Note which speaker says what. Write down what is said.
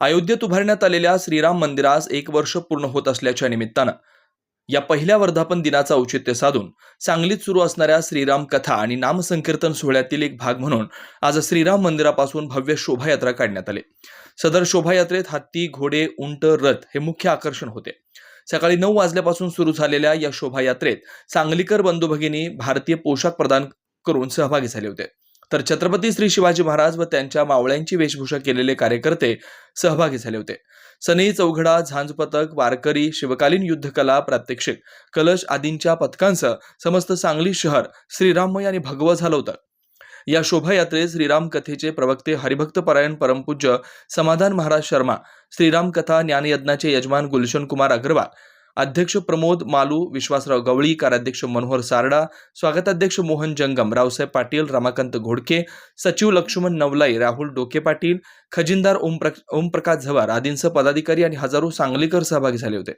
Speaker 1: अयोध्येत उभारण्यात आलेल्या श्रीराम मंदिरास एक वर्ष पूर्ण होत असल्याच्या निमित्तानं या पहिल्या वर्धापन दिनाचं औचित्य साधून सांगलीत सुरू असणाऱ्या श्रीराम कथा आणि नामसंकीर्तन सोहळ्यातील एक भाग म्हणून आज श्रीराम मंदिरापासून भव्य शोभायात्रा काढण्यात आली. सदर शोभायात्रेत हत्ती घोडे उंट रथ हे मुख्य आकर्षण होते. सकाळी नऊ वाजल्यापासून सुरू झालेल्या या शोभायात्रेत सांगलीकर बंधू भगिनी भारतीय पोशाख प्रदान करून सहभागी झाले होते. तर छत्रपती श्री शिवाजी महाराज व त्यांच्या मावळ्यांची वेशभूषा केलेले कार्यकर्ते सहभागी झाले होते. सनई चौघडा झांज पथक वारकरी शिवकालीन युद्धकला प्रात्यक्षिक कलश आदींच्या पथकांसह समस्त सांगली शहर श्रीराममय आणि भगवं झालं होतं. या शोभायात्रेत श्रीराम कथेचे प्रवक्ते हरिभक्त परायण परमपूज्य समाधान महाराज शर्मा श्रीराम कथा ज्ञानयज्ञाचे यजमान गुलशन कुमार अग्रवाल अध्यक्ष प्रमोद मालू विश्वासराव गवळी कार्याध्यक्ष मनोहर सारडा स्वागताध्यक्ष मोहन जंगम रावसाहेब पाटील रमाकांत घोडके सचिव लक्ष्मण नवलाई राहुल डोके पाटील खजिनदार ओमप्र ओमप्रकाश झवार आदींसह पदाधिकारी आणि हजारो सांगलीकर सहभागी झाले होते.